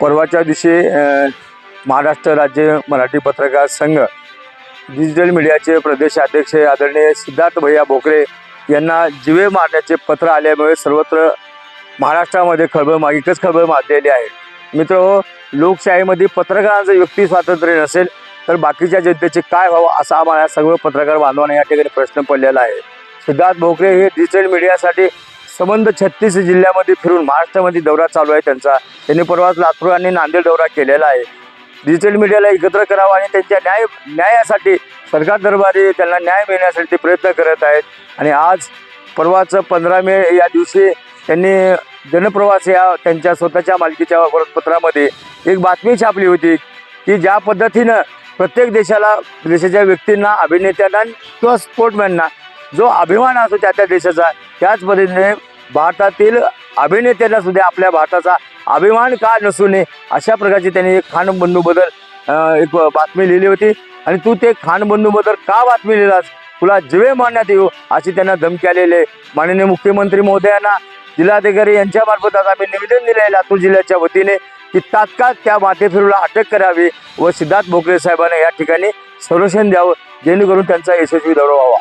परवाच्या दिवशी महाराष्ट्र राज्य मराठी पत्रकार संघ डिजिटल मीडियाचे प्रदेश अध्यक्ष आदरणीय सिद्धार्थ भैया भोकरे यांना जिवे मारण्याचे पत्र आल्यामुळे सर्वत्र महाराष्ट्रामध्ये खळबळ मा एकच खळबळ माजलेली आहे. मित्र हो, लोकशाहीमध्ये पत्रकारांचं व्यक्ती स्वातंत्र्य नसेल तर बाकीच्या जनतेचे काय व्हावं असा आम्हाला सर्व पत्रकार बांधवांना या ठिकाणी प्रश्न पडलेला आहे. सिद्धार्थ भोकरे हे डिजिटल मीडियासाठी संबंध छत्तीस जिल्ह्यामध्ये फिरून महाराष्ट्रामध्ये दौरा चालू आहे. त्यांचा त्यांनी परवाच लातूर आणि नांदेड दौरा केलेला आहे. डिजिटल मीडियाला एकत्र करावं आणि त्यांच्या न्याय न्यायासाठी सरकार दरबारी त्यांना न्याय मिळण्यासाठी ते प्रयत्न करत आहेत. आणि आज परवाचं पंधरा मे या दिवशी त्यांनी जनप्रवास या त्यांच्या स्वतःच्या मालकीच्या वृत्तपत्रामध्ये एक बातमी छापली होती की ज्या पद्धतीनं प्रत्येक देशाला देशाच्या व्यक्तींना अभिनेत्यांना किंवा स्पोर्टमॅनना जो अभिमान असतो त्या त्या देशाचा त्याच पद्धतीने भारतातील अभिनेत्यांना सुद्धा आपल्या भारताचा अभिमान का नसू नये अशा प्रकारची त्यांनी एक खानबंधूबद्दल अं, एक बातमी लिहिली होती. आणि तू ते खानबंधूबद्दल का बातमी लिहिलास? तुला जिवे मारण्यात येऊ अशी त्यांना धमकी आलेली आहे. माननीय मुख्यमंत्री महोदयांना जिल्हाधिकारी यांच्यामार्फत आज आम्ही निवेदन दिले आहे लातूर जिल्ह्याच्या वतीने की तात्काळ त्या माथेफिरूला अटक करावी व सिद्धार्थ भोकरे साहेबांना या ठिकाणी संरक्षण द्यावं जेणेकरून त्यांचा यशस्वी दौरा व्हावा.